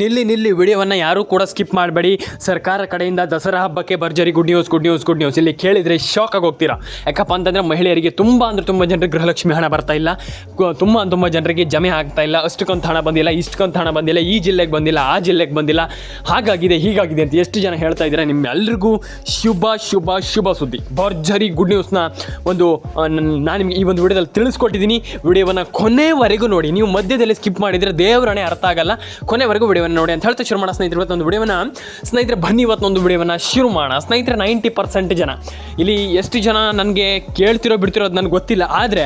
ನಿಲ್ಲಿ ನಿಲ್ಲಿ ವಿಡಿಯೋವನ್ನು ಯಾರೂ ಕೂಡ ಸ್ಕಿಪ್ ಮಾಡಬೇಡಿ. ಸರ್ಕಾರ ಕಡೆಯಿಂದ ದಸರಾ ಹಬ್ಬಕ್ಕೆ ಭರ್ಜರಿ good news good news good news ಇಲ್ಲಿ ಕೇಳಿದರೆ ಶಾಕ್ ಆಗಿ ಹೋಗ್ತೀರಾ? ಯಾಕಪ್ಪ ಅಂತಂದರೆ ಮಹಿಳೆಯರಿಗೆ ತುಂಬ ಅಂದರೆ ತುಂಬ ಜನರಿಗೆ ಗೃಹಲಕ್ಷ್ಮಿ ಹಣ ಬರ್ತಾ ಇಲ್ಲ. ತುಂಬ ತುಂಬ ಜನರಿಗೆ ಜಮೆ ಆಗ್ತಾ ಇಲ್ಲ. ಅಷ್ಟಕ್ಕಂತ ಹಣ ಬಂದಿಲ್ಲ, ಇಷ್ಟಕ್ಕಂತ ಹಣ ಬಂದಿಲ್ಲ, ಈ ಜಿಲ್ಲೆಗೆ ಬಂದಿಲ್ಲ, ಆ ಜಿಲ್ಲೆಗೆ ಬಂದಿಲ್ಲ. ಹಾಗಾಗಿದೆ, ಹೀಗಾಗಿದೆ ಅಂತ ಎಷ್ಟು ಜನ ಹೇಳ್ತಾ ಇದ್ದಾರೆ ನಿಮ್ಮೆಲ್ಲರಿಗೂ ಶುಭ ಶುಭ ಶುಭ ಸುದ್ದಿ. ಭರ್ಜರಿ ಗುಡ್ ನ್ಯೂಸ್ನ ಒಂದು ನಾನು ನಿಮಗೆ ಈ ಒಂದು ವಿಡಿಯೋದಲ್ಲಿ ತಿಳಿಸ್ಕೊಟ್ಟಿದ್ದೀನಿ. ವಿಡಿಯೋವನ್ನು ಕೊನೆವರೆಗೂ ನೋಡಿ. ನೀವು ಮಧ್ಯದಲ್ಲಿ ಸ್ಕಿಪ್ ಮಾಡಿದರೆ ದೇವರಣೆ ಅರ್ಥ ಆಗಲ್ಲ. ಕೊನೆವರೆಗೂ ವಿಡಿಯೋವನ್ನು ನೋಡಿ ಅಂತ ಹೇಳ್ತಾ ಶುರು ಮಾಡೋಣ ಸ್ನೇಹಿತರೆ. ಇವತ್ತೊಂದು ವಿಡಿಯೋವನ್ನು ಸ್ನೇಹಿತರೆ ಬನ್ನಿ ಇವತ್ತೊಂದು ವಿಡಿಯೋವನ್ನು ಶುರು ಮಾಡೋಣ ಸ್ನೇಹಿತರೆ ನೈಂಟಿ ಪರ್ಸೆಂಟ್ ಜನ. ಇಲ್ಲಿ ಎಷ್ಟು ಜನ ನನಗೆ ಕೇಳ್ತಿರೋ ಬಿಡ್ತಿರೋ ಅದು ನನಗೆ ಗೊತ್ತಿಲ್ಲ. ಆದರೆ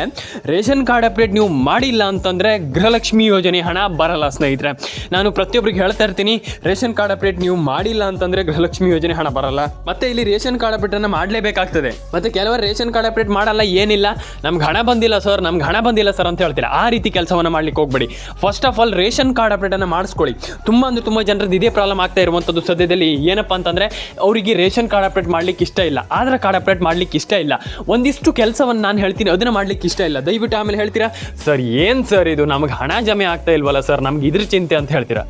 ರೇಷನ್ ಕಾರ್ಡ್ ಅಪ್ಡೇಟ್ ನೀವು ಮಾಡಿಲ್ಲ ಅಂತಂದರೆ ಗೃಹಲಕ್ಷ್ಮಿ ಯೋಜನೆ ಹಣ ಬರಲ್ಲ ಸ್ನೇಹಿತರೆ. ನಾನು ಪ್ರತಿಯೊಬ್ಬರಿಗೆ ಹೇಳ್ತಾ ಇರ್ತೀನಿ, ರೇಷನ್ ಕಾರ್ಡ್ ಅಪ್ಡೇಟ್ ನೀವು ಮಾಡಿಲ್ಲ ಅಂತಂದರೆ ಗೃಹಲಕ್ಷ್ಮಿ ಯೋಜನೆ ಹಣ ಬರಲ್ಲ. ಮತ್ತೆ ಇಲ್ಲಿ ರೇಷನ್ ಕಾರ್ಡ್ ಅಪ್ಡೇಟನ್ನು ಮಾಡಲೇಬೇಕಾಗ್ತದೆ. ಮತ್ತು ಕೆಲವರು ರೇಷನ್ ಕಾರ್ಡ್ ಅಪ್ಡೇಟ್ ಮಾಡಲ್ಲ, ಏನಿಲ್ಲ. ನಮ್ಗೆ ಹಣ ಬಂದಿಲ್ಲ ಸರ್, ನಮ್ಗೆ ಹಣ ಬಂದಿಲ್ಲ ಸರ್ ಅಂತ ಹೇಳ್ತೀರಾ. ಆ ರೀತಿ ಕೆಲಸವನ್ನು ಮಾಡ್ಲಿಕ್ಕೆ ಹೋಗ್ಬೇಡಿ. First of all ration card ಅಪ್ಡೇಟನ್ನು ಮಾಡಿಸ್ಕೊಳ್ಳಿ. ತುಂಬ ಅಂದರೆ ತುಂಬ ಜನರದ್ದು ಇದೇ ಪ್ರಾಬ್ಲಮ್ ಆಗ್ತಾ ಇರುವಂಥದ್ದು ಸದ್ಯದಲ್ಲಿ. ಏನಪ್ಪ ಅಂತಂದರೆ, ಅವರಿಗೆ ರೇಷನ್ ಕಾರ್ಡ್ ಅಪ್ಡೇಟ್ ಮಾಡ್ಲಿಕ್ಕೆ ಇಷ್ಟ ಇಲ್ಲ. ಆಧಾರ್ ಕಾರ್ಡ್ ಅಪ್ಡೇಟ್ ಮಾಡ್ಲಿಕ್ಕೆ ಇಷ್ಟ ಇಲ್ಲ. ಒಂದಿಷ್ಟು ಕೆಲಸವನ್ನು ನಾನು ಹೇಳ್ತೀನಿ, ಅದನ್ನು ಮಾಡ್ಲಿಕ್ಕೆ ಇಷ್ಟ ಇಲ್ಲ. ದಯವಿಟ್ಟು ಆಮೇಲೆ ಹೇಳ್ತೀರಾ? ಸರ್, ಏನು ಸರ್ ಇದು? ನಮಗೆ ಹಣ ಜಮೆ ಆಗ್ತಾ ಇಲ್ವಲ್ಲ ಸರ್? ನಮ್ಗೆ ಇದ್ರ ಚಿಂತೆ ಅಂತ ಹೇಳ್ತೀರಾ?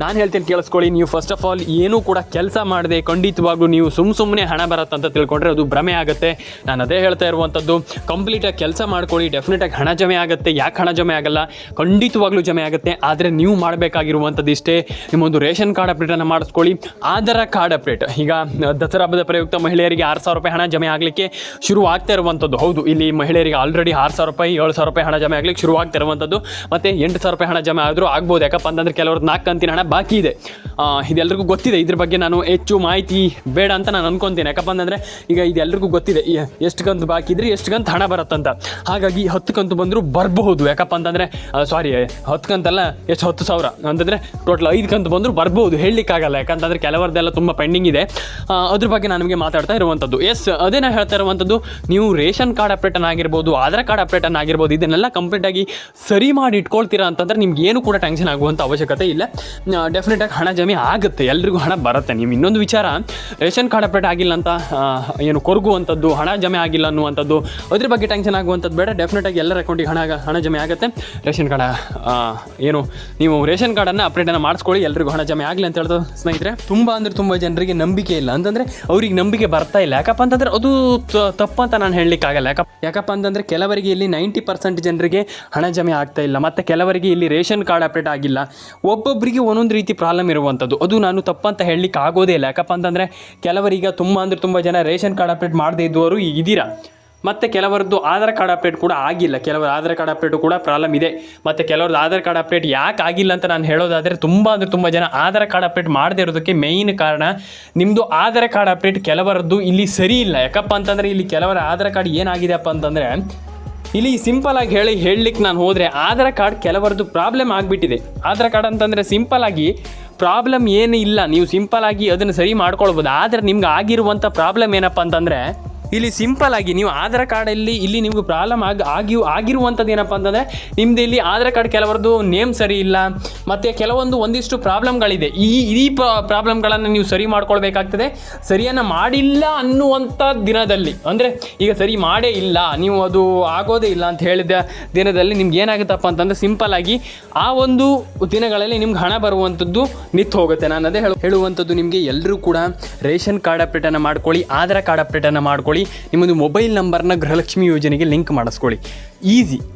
ನಾನು ಹೇಳ್ತೀನಿ ಕೇಳಿಸ್ಕೊಳ್ಳಿ, ನೀವು ಫಸ್ಟ್ ಆಫ್ ಆಲ್ ಏನೂ ಕೂಡ ಕೆಲಸ ಮಾಡದೆ ಖಂಡಿತವಾಗ್ಲೂ ನೀವು ಸುಮ್ಮ ಸುಮ್ಮನೆ ಹಣ ಬರುತ್ತಂತ ತಿಳ್ಕೊಂಡ್ರೆ ಅದು ಭ್ರಮೆ ಆಗುತ್ತೆ. ನಾನು ಅದೇ ಹೇಳ್ತಾ ಇರುವಂಥದ್ದು ಕಂಪ್ಲೀಟಾಗಿ ಕೆಲಸ ಮಾಡ್ಕೊಳ್ಳಿ ಡೆಫಿನೆಟಾಗಿ ಹಣ ಜಮೆ ಆಗುತ್ತೆ. ಯಾಕೆ ಹಣ ಜಮೆ ಆಗಲ್ಲ? ಖಂಡಿತವಾಗ್ಲೂ ಜಮೆ ಆಗುತ್ತೆ. ಆದರೆ ನೀವು ಮಾಡಬೇಕಾಗಿರುವಂಥದ್ದು ಇಷ್ಟೇ. ನಿಮ್ಮೊಂದು ರೇಷನ್ ಕಾರ್ಡ್ ಅಪ್ಡೇಟನ್ನು ಮಾಡಿಸ್ಕೊಳ್ಳಿ. ಆಧಾರ ಕಾರ್ಡ್ ಅಪ್ಡೇಟ್ ಈಗ ದಸರಾ ಹಬ್ಬದ ಪ್ರಯುಕ್ತ ಮಹಿಳೆಯರಿಗೆ ಆರು ಸಾವಿರ ರೂಪಾಯಿ ಹಣ ಜಮೆ ಆಗಲಿಕ್ಕೆ ಶುರು ಆಗ್ತಾ ಇರುವಂಥದ್ದು ಹೌದು, ಇಲ್ಲಿ ಮಹಿಳೆಯರಿಗೆ ಆಲ್ರೆಡಿ ಆರು ಸಾವಿರ ರೂಪಾಯಿ, ಏಳು ಸಾವಿರ ರೂಪಾಯಿ ಹಣ ಜಮೆ ಆಗಲಿಕ್ಕೆ ಶುರು ಆಗ್ತಾ ಇರುವಂಥದ್ದು ಮತ್ತು ಎಂಟು ಸಾವಿರ ರೂಪಾಯಿ ಹಣ ಜಮೆ ಆದರೂ ಆಗ್ಬೋದು. ಯಾಕಪ್ಪ ಅಂತಂದರೆ ಕೆಲವ್ರದ್ದು ನಾಲ್ಕು ಕಂತಿನ ಹಣ ಬಾಕಿ ಇದೆ. ಇದೆಲ್ಲರಿಗೂ ಗೊತ್ತಿದೆ. ಇದ್ರ ಬಗ್ಗೆ ನಾನು ಹೆಚ್ಚು ಮಾಹಿತಿ ಬೇಡ ಅಂತ ನಾನು ಅನ್ಕೊಂತೀನಿ. ಯಾಕಪ್ಪ ಅಂತಂದರೆ, ಈಗ ಇದೆಲ್ಲರಿಗೂ ಗೊತ್ತಿದೆ. ಎಷ್ಟು ಕಂತು ಬಾಕಿ ಇದ್ರೆ, ಎಷ್ಟು ಕಂತು ಹಣ ಬರುತ್ತಂತ. ಹಾಗಾಗಿ ಹತ್ತು ಕಂತು ಬಂದರೂ ಬರಬಹುದು. ಯಾಕಪ್ಪ ಅಂತಂದರೆ ಸಾರಿ ಹತ್ತು ಕಂತಲ್ಲ, ಎಷ್ಟು? ಹತ್ತು ಸಾವಿರ. ಅಂತಂದರೆ ಟೋಟಲ್ ಐದು ಕಂತು ಬಂದರೂ ಬರ್ಬೋದು ಹೇಳಲಿಕ್ಕಾಗಲ್ಲ. ಯಾಕಂತಂದರೆ ಕೆಲವರದೆಲ್ಲ ತುಂಬ ಪೆಂಡಿಂಗ್ ಇದೆ. ಅದ್ರ ಬಗ್ಗೆ ನಾನು ನಿಮಗೆ ಮಾತಾಡ್ತಾ ಇರುವಂಥದ್ದು ಎಸ್ ಅದೇ ನಾನು ಹೇಳ್ತಾ ಇರುವಂಥದ್ದು ನೀವು ರೇಷನ್ ಕಾರ್ಡ್ ಅಪ್ಡೇಟನ್ನು ಆಗಿರ್ಬೋದು, ಆಧಾರ್ ಕಾರ್ಡ್ ಅಪ್ಡೇಟನ್ನು ಆಗಿರ್ಬೋದು, ಇದನ್ನೆಲ್ಲ ಕಂಪ್ಲೀಟಾಗಿ ಸರಿ ಮಾಡಿ ಇಟ್ಕೊಳ್ತೀರಾ ಅಂತಂದರೆ ನಿಮ್ಗೆ ಏನು ಕೂಡ ಟೆನ್ಷನ್ ಆಗುವಂಥ ಅವಶ್ಯಕತೆ ಇಲ್ಲ. ಡೆಫಿನೆಟಾಗಿ ಹಣ ಜಮೆ ಆಗುತ್ತೆ. ಎಲ್ರಿಗೂ ಹಣ ಬರುತ್ತೆ. ನೀವು ಇನ್ನೊಂದು ವಿಚಾರ, ರೇಷನ್ ಕಾರ್ಡ್ ಅಪ್ಡೇಟ್ ಆಗಿಲ್ಲ ಅಂತ ಏನು ಕೊರಗುವಂಥದ್ದು, ಹಣ ಜಮೆ ಆಗಿಲ್ಲ ಅನ್ನುವಂಥದ್ದು, ಅದ್ರ ಬಗ್ಗೆ ಟೆನ್ಷನ್ ಆಗುವಂಥದ್ದು ಬೇಡ. ಡೆಫಿನೆಟಾಗಿ ಎಲ್ಲರ ಅಕೌಂಟಿಗೆ ಹಣ ಹಣ ಜಮೆ ಆಗುತ್ತೆ. ರೇಷನ್ ಕಾರ್ಡ್ ಏನು, ನೀವು ರೇಷನ್ ಕಾರ್ಡನ್ನು ಅಪ್ಡೇಟನ್ನು ಮಾಡಿಸ್ಕೊಳ್ಳಿ. ಎಲ್ರಿಗೂ ಹಣ ಜಮೆ ಆಗಲಿ ಅಂತ ಹೇಳ್ದು ಸ್ನೇಹಿತರೆ. ತುಂಬ ಅಂದರೆ ತುಂಬ ಜನರಿಗೆ ನಂಬಿಕೆ ಇಲ್ಲ. ಅಂತಂದರೆ ಅವ್ರಿಗೆ ನಂಬಿಕೆ ಬರ್ತಾ ಇಲ್ಲ. ಯಾಕಪ್ಪ ಅಂತಂದರೆ ಅದು ತಪ್ಪು ತಪ್ಪಂತ ನಾನು ಹೇಳಲಿಕ್ಕಾಗಲ್ಲ ಯಾಕಪ್ಪ ಯಾಕಪ್ಪ ಅಂತಂದರೆ ಕೆಲವರಿಗೆ ಇಲ್ಲಿ ನೈಂಟಿ ಪರ್ಸೆಂಟ್ ಜನರಿಗೆ ಹಣ ಜಮೆ ಆಗ್ತಾ ಇಲ್ಲ. ಮತ್ತು ಕೆಲವರಿಗೆ ಇಲ್ಲಿ ರೇಷನ್ ಕಾರ್ಡ್ ಅಪ್ಡೇಟ್ ಆಗಿಲ್ಲ. ಒಬ್ಬೊಬ್ಬರಿಗೆ ಒಂದೊಂದು ರೀತಿ ಪ್ರಾಬ್ಲಮ್ ಇರುವಂಥದ್ದು. ಅದು ನಾನು ತಪ್ಪಂತ ಹೇಳಲಿಕ್ಕೆ ಆಗೋದೇ ಇಲ್ಲ. ಯಾಕಪ್ಪ ಅಂತಂದರೆ, ಕೆಲವರೀಗ ತುಂಬ ಅಂದರೆ ತುಂಬ ಜನ ರೇಷನ್ ಕಾರ್ಡ್ ಅಪ್ಡೇಟ್ ಮಾಡದೇ ಇದ್ದವರು ಇದ್ದೀರಾ? ಮತ್ತು ಕೆಲವರದ್ದು ಆಧಾರ್ ಕಾರ್ಡ್ ಅಪ್ಡೇಟ್ ಕೂಡ ಆಗಿಲ್ಲ. ಕೆಲವರು ಆಧಾರ್ ಕಾರ್ಡ್ ಅಪ್ಡೇಟು ಕೂಡ ಪ್ರಾಬ್ಲಮ್ ಇದೆ. ಮತ್ತು ಕೆಲವ್ರದ್ದು ಆಧಾರ್ ಕಾರ್ಡ್ ಅಪ್ಡೇಟ್ ಯಾಕೆ ಆಗಿಲ್ಲ ಅಂತ ನಾನು ಹೇಳೋದಾದರೆ, ತುಂಬ ಅಂದರೆ ತುಂಬ ಜನ ಆಧಾರ್ ಕಾರ್ಡ್ ಅಪ್ಡೇಟ್ ಮಾಡದೇ ಇರೋದಕ್ಕೆ ಮೇಯ್ನ್ ಕಾರಣ ನಿಮ್ಮದು ಆಧಾರ್ ಕಾರ್ಡ್ ಅಪ್ಡೇಟ್ ಕೆಲವರದ್ದು ಇಲ್ಲಿ ಸರಿ ಇಲ್ಲ. ಯಾಕಪ್ಪ ಅಂತಂದರೆ, ಇಲ್ಲಿ ಕೆಲವರ ಆಧಾರ್ ಕಾರ್ಡ್ ಏನಾಗಿದೆಯಪ್ಪ ಅಂತಂದರೆ ಇಲ್ಲಿ ಸಿಂಪಲ್ ಆಗಿ ಹೇಳಿ ಹೇಳಲಿಕ್ಕೆ ನಾನು ಹೋದರೆ ಆಧಾರ್ ಕಾರ್ಡ್ ಕೆಲವರದ್ದು ಪ್ರಾಬ್ಲಮ್ ಆಗಿಬಿಟ್ಟಿದೆ. ಆಧಾರ್ ಕಾರ್ಡ್ ಅಂತಂದರೆ ಸಿಂಪಲ್ ಆಗಿ ಪ್ರಾಬ್ಲಮ್ ಏನು ಇಲ್ಲ. ನೀವು ಸಿಂಪಲ್ ಆಗಿ ಅದನ್ನು ಸರಿ ಮಾಡ್ಕೊಳ್ಬೋದು. ಆದರೆ ನಿಮ್ಗೆ ಆಗಿರುವಂಥ ಪ್ರಾಬ್ಲಮ್ ಏನಪ್ಪ ಅಂತಂದರೆ ಇಲ್ಲಿ ಸಿಂಪಲ್ ಆಗಿ ನೀವು ಆಧಾರ್ ಕಾರ್ಡಲ್ಲಿ ಇಲ್ಲಿ ನಿಮ್ಗೆ ಪ್ರಾಬ್ಲಮ್ ಆಗಿ ಆಗಿ ಆಗಿರುವಂಥದ್ದು ಏನಪ್ಪ ಅಂತಂದರೆ ನಿಮ್ದು ಇಲ್ಲಿ ಆಧಾರ್ ಕಾರ್ಡ್ ಕೆಲವರದ್ದು ನೇಮ್ ಸರಿ ಇಲ್ಲ, ಮತ್ತು ಕೆಲವೊಂದು ಒಂದಿಷ್ಟು ಪ್ರಾಬ್ಲಮ್ಗಳಿದೆ. ಈ ಈ ಪ್ರಾಬ್ಲಮ್ಗಳನ್ನು ನೀವು ಸರಿ ಮಾಡ್ಕೊಳ್ಬೇಕಾಗ್ತದೆ. ಸರಿಯನ್ನು ಮಾಡಿಲ್ಲ ಅನ್ನುವಂಥ ದಿನದಲ್ಲಿ, ಅಂದರೆ ಈಗ ಸರಿ ಮಾಡೇ ಇಲ್ಲ, ನೀವು ಅದು ಆಗೋದೇ ಇಲ್ಲ ಅಂತ ಹೇಳಿದ ದಿನದಲ್ಲಿ ನಿಮ್ಗೆ ಏನಾಗುತ್ತಪ್ಪ ಅಂತಂದರೆ ಸಿಂಪಲ್ ಆಗಿ ಆ ಒಂದು ದಿನಗಳಲ್ಲಿ ನಿಮ್ಗೆ ಹಣ ಬರುವಂಥದ್ದು ನಿಂತು ಹೋಗುತ್ತೆ. ನಾನು ಅದೇ ಹೇಳು ಹೇಳುವಂಥದ್ದು ನಿಮಗೆ ಎಲ್ಲರೂ ಕೂಡ ರೇಷನ್ ಕಾರ್ಡ್ ಅಪ್ಡೇಟನ್ನು ಮಾಡ್ಕೊಳ್ಳಿ, ಆಧಾರ್ ಕಾರ್ಡ್ ಅಪ್ಡೇಟನ್ನು ಮಾಡ್ಕೊಳ್ಳಿ. ನಿಮ್ಮದು ಮೊಬೈಲ್ ನಂಬರ್ನ ಗೃಹಲಕ್ಷ್ಮಿ ಯೋಜನೆಗೆ ಲಿಂಕ್ ಮಾಡಿಸ್ಕೊಳ್ಳಿ. ಈಸಿ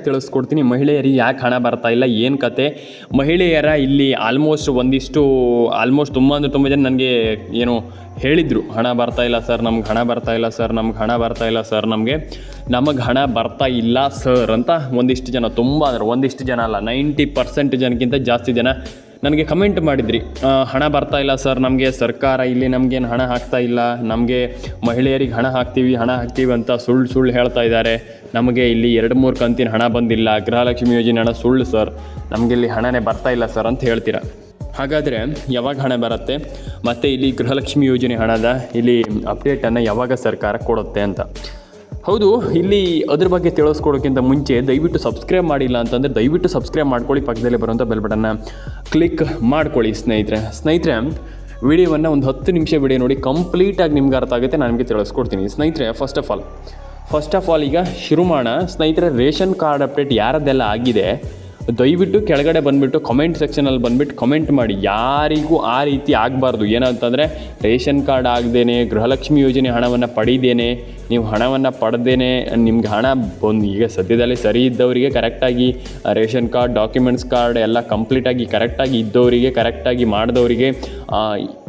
ತಿಳಿಸ್ಕೊಡ್ತೀನಿ. ಮಹಿಳೆಯರಿಗೆ ಯಾಕೆ ಹಣ ಬರ್ತಾ ಇಲ್ಲ, ಏನು ಕತೆ? ಮಹಿಳೆಯರ ಇಲ್ಲಿ ಆಲ್ಮೋಸ್ಟ್ ಒಂದಿಷ್ಟು ಆಲ್ಮೋಸ್ಟ್ ತುಂಬ ಅಂದರೆ ತುಂಬ ಜನ ನನಗೆ ಏನು ಹೇಳಿದರು, ಹಣ ಬರ್ತಾ ಇಲ್ಲ ಸರ್, ನಮ್ಗೆ ಹಣ ಬರ್ತಾ ಇಲ್ಲ ಸರ್, ನಮ್ಗೆ ಹಣ ಬರ್ತಾ ಇಲ್ಲ ಸರ್, ನಮಗೆ ನಮಗೆ ಹಣ ಬರ್ತಾ ಇಲ್ಲ ಸರ್ ಅಂತ ಒಂದಿಷ್ಟು ಜನ, ತುಂಬ ಅಂದರೆ ಒಂದಿಷ್ಟು ಜನ ಅಲ್ಲ, ನೈಂಟಿ ಪರ್ಸೆಂಟ್ ಜನಕ್ಕಿಂತ ಜಾಸ್ತಿ ಜನ ನನಗೆ ಕಮೆಂಟ್ ಮಾಡಿದ್ರಿ. ಹಣ ಬರ್ತಾ ಇಲ್ಲ ಸರ್, ನಮಗೆ ಸರ್ಕಾರ ಇಲ್ಲಿ ನಮಗೇನು ಹಣ ಹಾಕ್ತಾ ಇಲ್ಲ, ನಮಗೆ ಮಹಿಳೆಯರಿಗೆ ಹಣ ಹಾಕ್ತೀವಿ ಹಣ ಹಾಕ್ತೀವಿ ಅಂತ ಸುಳ್ಳು ಸುಳ್ಳು ಹೇಳ್ತಾ ಇದ್ದಾರೆ. ನಮಗೆ ಇಲ್ಲಿ ಎರಡು ಮೂರು ಕಂತಿನ ಹಣ ಬಂದಿಲ್ಲ, ಗೃಹಲಕ್ಷ್ಮಿ ಯೋಜನೆ ಹಣ ಸುಳ್ಳು ಸರ್. ನಮಗೆ ಇಲ್ಲಿ ಹಣನೇ ಬರ್ತಾ ಇಲ್ಲ ಸರ್ ಅಂತ ಹೇಳ್ತೀರಾ. ಹಾಗಾದರೆ ಯಾವಾಗ ಹಣ ಬರುತ್ತೆ? ಮತ್ತು ಇಲ್ಲಿ ಗೃಹಲಕ್ಷ್ಮಿ ಯೋಜನೆ ಹಣದ ಇಲ್ಲಿ ಅಪ್ಡೇಟನ್ನು ಯಾವಾಗ ಸರ್ಕಾರ ಕೊಡುತ್ತೆ ಅಂತ. ಹೌದು, ಇಲ್ಲಿ ಅದ್ರ ಬಗ್ಗೆ ತಿಳಿಸ್ಕೊಡೋಕ್ಕಿಂತ ಮುಂಚೆ ದಯವಿಟ್ಟು ಸಬ್ಸ್ಕ್ರೈಬ್ ಮಾಡಿಲ್ಲ ಅಂತಂದರೆ ದಯವಿಟ್ಟು ಸಬ್ಸ್ಕ್ರೈಬ್ ಮಾಡ್ಕೊಳ್ಳಿ, ಪಕ್ಕದಲ್ಲೇ ಬರುವಂಥ ಬೆಲ್ ಬಟನ್ನ ಕ್ಲಿಕ್ ಮಾಡ್ಕೊಳ್ಳಿ ಸ್ನೇಹಿತರೆ. ಸ್ನೇಹಿತರೆ, ವಿಡಿಯೋವನ್ನು ಒಂದು ಹತ್ತು ನಿಮಿಷ ವಿಡಿಯೋ ನೋಡಿ ಕಂಪ್ಲೀಟಾಗಿ ನಿಮ್ಗೆ ಅರ್ಥ ಆಗುತ್ತೆ, ನಾನು ನಿಮಗೆ ತಿಳಿಸ್ಕೊಡ್ತೀನಿ. ಸ್ನೇಹಿತರೆ first of all first of all ಈಗ ಶುರು ಮಾಡೋಣ ಸ್ನೇಹಿತರೆ, ರೇಷನ್ ಕಾರ್ಡ್ ಅಪ್ಡೇಟ್ ಯಾರದ್ದೆಲ್ಲ ಆಗಿದೆ? ದಯವಿಟ್ಟು ಕೆಳಗಡೆ ಬಂದುಬಿಟ್ಟು ಕಮೆಂಟ್ ಸೆಕ್ಷನಲ್ಲಿ ಬಂದುಬಿಟ್ಟು ಕಮೆಂಟ್ ಮಾಡಿ. ಯಾರಿಗೂ ಆ ರೀತಿ ಆಗಬಾರ್ದು. ಏನಂತಂದರೆ, ರೇಷನ್ ಕಾರ್ಡ್ ಆಗದೇನೆ, ಗೃಹಲಕ್ಷ್ಮಿ ಯೋಜನೆ ಹಣವನ್ನು ಪಡೀದೇನೆ, ನೀವು ಹಣವನ್ನು ಪಡೆದೇನೆ, ನಿಮ್ಗೆ ಹಣ ಬಂದು, ಈಗ ಸದ್ಯದಲ್ಲಿ ಸರಿ ಇದ್ದವರಿಗೆ ಕರೆಕ್ಟಾಗಿ ರೇಷನ್ ಕಾರ್ಡ್ ಡಾಕ್ಯುಮೆಂಟ್ಸ್ ಕಾರ್ಡ್ ಎಲ್ಲ ಕಂಪ್ಲೀಟಾಗಿ ಕರೆಕ್ಟಾಗಿ ಇದ್ದವರಿಗೆ ಕರೆಕ್ಟಾಗಿ ಮಾಡಿದವರಿಗೆ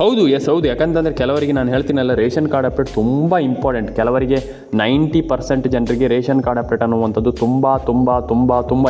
ಹೌದು ಎಸ್ ಹೌದು. ಯಾಕಂತಂದರೆ ಕೆಲವರಿಗೆ ನಾನು ಹೇಳ್ತೀನಲ್ಲ, ರೇಷನ್ ಕಾರ್ಡ್ ಅಪ್ಡೇಟ್ ತುಂಬ ಇಂಪಾರ್ಟೆಂಟ್ ಕೆಲವರಿಗೆ ನೈಂಟಿ ಪರ್ಸೆಂಟ್ ಜನರಿಗೆ ರೇಷನ್ ಕಾರ್ಡ್ ಅಪ್ಡೇಟ್ ಅನ್ನುವಂಥದ್ದು ತುಂಬ ತುಂಬ ತುಂಬ ತುಂಬ